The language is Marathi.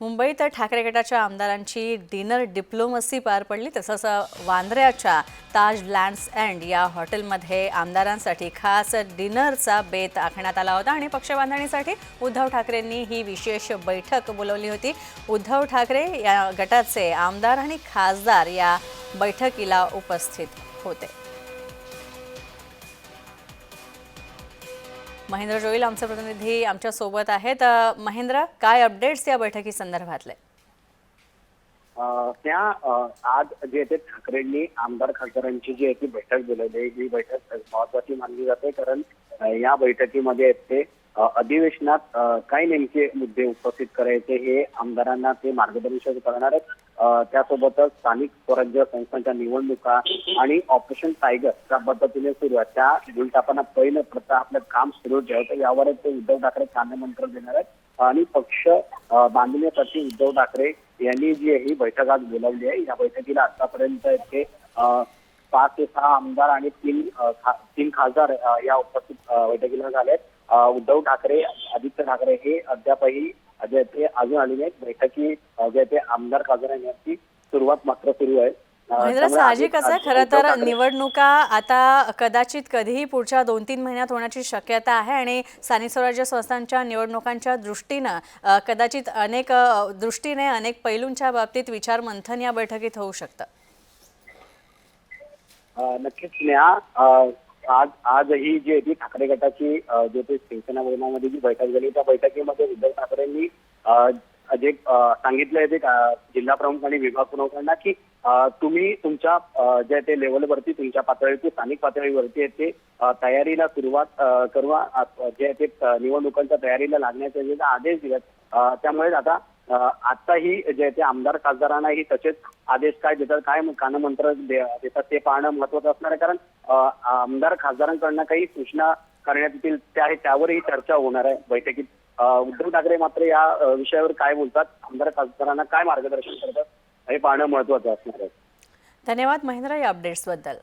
मुंबईत ठाकरे गटाच्या आमदारांची डिनर डिप्लोमसी पार पडली तसंच वांद्र्याच्या ताज लँड्स अँड या हॉटेलमध्ये आमदारांसाठी खास डिनरचा बेत आखण्यात आला होता आणि पक्षबांधणीसाठी उद्धव ठाकरेंनी ही विशेष बैठक बोलवली होती. उद्धव ठाकरे या गटाचे आमदार आणि खासदार या बैठकीला उपस्थित होते. महेंद्र जोईल आमचे प्रतिनिधी आमच्यासोबत आहेत. महेंद्र काय अपडेट्स या बैठकी संदर्भातले? त्या आज जे ते ठाकरेंनी आमदार खासदारांची जी आहे ती बैठक बोलवली. आहे, ही बैठक महत्वाची मानली जाते कारण या बैठकीमध्ये ते अधिवेशनात काय नेमके मुद्दे उपस्थित करायचे हे आमदारांना ते मार्गदर्शन करणार आहेत. त्यासोबतच स्थानिक स्वराज्य संस्थांच्या निवडणुका आणि ऑपरेशन टायगर ज्या पद्धतीने सुरू आहे त्या उलटापणा पहिलं प्रथा आपलं काम सुरू ठेवतं. यावर ते उद्धव ठाकरे कान्यमंत्र देणार आहेत. आणि पक्ष बांधण्यासाठी उद्धव ठाकरे यांनी जी ही बैठक आज बोलावली आहे या बैठकीला आतापर्यंत ते पाच ते सहा आमदार आणि तीन तीन खासदार या उपस्थित बैठकीला झाले आहेत. उद्धव ठाकरे आदित्य ठाकरे हे अद्यापही जे ते अजून आले नाहीत बैठकी जे आहे ते आमदार खासदारांची सुरुवात मात्र सुरू आहे. महेंद्र आहे. आदित्य- खरं तर निवडणुका आता कदाचित कधीही पुढच्या दोन तीन महिन्यात होण्याची शक्यता आहे आणि स्थानिक स्वराज्य संस्थांच्या निवडणुकांच्या दृष्टीनं कदाचित अनेक दृष्टीने अनेक पैलूंच्या बाबतीत विचार मंथन या बैठकीत होऊ शकतं. नक्कीच आज आजही जी आहे ती ठाकरे गटाची जे ते शिवसेना भवनामध्ये जी बैठक झाली त्या बैठकीमध्ये उद्धव ठाकरेंनी जे सांगितलंय ते जिल्हा प्रमुख आणि विभाग प्रमुखांना की तुम्ही तुमच्या जे ते लेवलवरती तुमच्या पातळीवरती स्थानिक पातळीवरती ते तयारीला सुरुवात करून जे ते निवडणुकांच्या तयारीला लागण्याचे जे आदेश दिलेत त्यामुळे आता आताही जे ते आमदार खासदारांनाही तसेच आदेश काय देतात काय कानमंत्र देतात ते पाहणं महत्वाचं असणार आहे. कारण आमदार खासदारांकडनं काही सूचना करण्यात येतील त्या आहे त्यावरही चर्चा होणार आहे बैठकीत. उद्धव ठाकरे मात्र या विषयावर काय बोलतात आमदार खासदारांना काय मार्गदर्शन करतात हे पाहणं महत्वाचं असणार आहे. धन्यवाद महेंद्र या अपडेट्सबद्दल